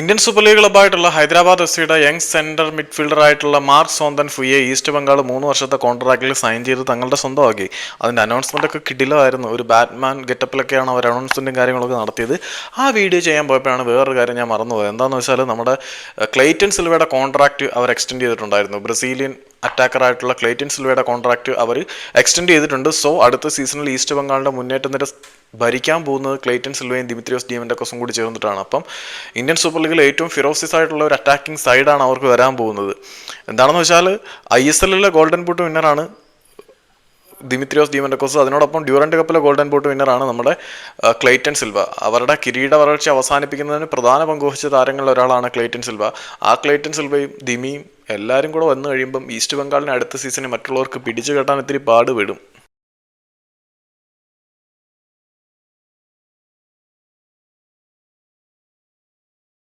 Indian super league ക്ലബ്ബായിട്ടുള്ള Hyderabad F സിയുടെ young centre midfielder ആയിട്ടുള്ള Mark Zothanpuia east Bengal മൂന്ന് വർഷത്തെ കോൺട്രാക്റ്റിൽ സൈൻ ചെയ്ത് തങ്ങളുടെ സ്വന്തമാക്കി. അതിന്റെ അനൗൺസ്മെന്റ് ഒക്കെ കിടിലമായിരുന്നു. ഒരു ബാറ്റ്മാൻ ഗെറ്റപ്പിലൊക്കെയാണ് അവർ അനൗൺസ്മെന്റും കാര്യങ്ങളൊക്കെ നടത്തിയത്. ആ വീഡിയോ ചെയ്യാൻ പോയപ്പോഴാണ് വേറൊരു കാര്യം ഞാൻ മറന്നുപോയത്. എന്താണെന്ന് വെച്ചാൽ നമ്മുടെ ക്ലേറ്റൻ സിൽവയുടെ കോൺട്രാക്റ്റ് അവർ എക്സ്റ്റെൻഡ് ചെയ്തിട്ടുണ്ടായിരുന്നു. ബ്രസീലിയൻ അറ്റാക്കർ ആയിട്ടുള്ള ക്ലെയ്റ്റൻ സിൽവയുടെ കോൺട്രാക്റ്റ് അവർ എക്സ്റ്റെൻഡ് ചെയ്തിട്ടുണ്ട്. സോ അടുത്ത സീസണിൽ ഈസ്റ്റ് ബംഗാളിന്റെ മുന്നേറ്റം നിര ഭരിക്കാൻ പോകുന്നത് ക്ലേറ്റിൻ സിൽവയും ദിമിത്രിയോസ് ഡിയമൻഡക്കോസും കൂടി ചേർന്നിട്ടാണ്. അപ്പം ഇന്ത്യൻ സൂപ്പർ ലീഗിൽ ഏറ്റവും ഫിറോസിസ് ആയിട്ടുള്ള ഒരു അറ്റാക്കിംഗ് സൈഡാണ് അവർക്ക് വരാൻ പോകുന്നത്. എന്താണെന്ന് വെച്ചാൽ ഐ എസ് എല്ലിലെ ഗോൾഡൻ ബൂട്ട് വിന്നറാണ് ദിമിത്രിയോസ് ഡിമൻഡക്കോസ് അതിനോടൊപ്പം ഡ്യൂറന്റ് കപ്പിലെ ഗോൾഡൻ ബൂട്ട് വിന്നറാണ് നമ്മുടെ ക്ലേറ്റൻ സിൽവ. അവരുടെ കിരീട വരൾച്ച അവസാനിപ്പിക്കുന്നതിന് പ്രധാന പങ്കുവഹിച്ച താരങ്ങളിൽ ഒരാളാണ് ക്ലേറ്റൻ സിൽവ. ആ ക്ലേറ്റൻ സിൽവയും ദിമിയും എല്ലാവരും കൂടെ വന്നു കഴിയുമ്പം ഈസ്റ്റ് ബംഗാളിനെ അടുത്ത സീസണിൽ മറ്റുള്ളവർക്ക് പിടിച്ചു കെട്ടാൻ ഇത്തിരി പാടുപെടും.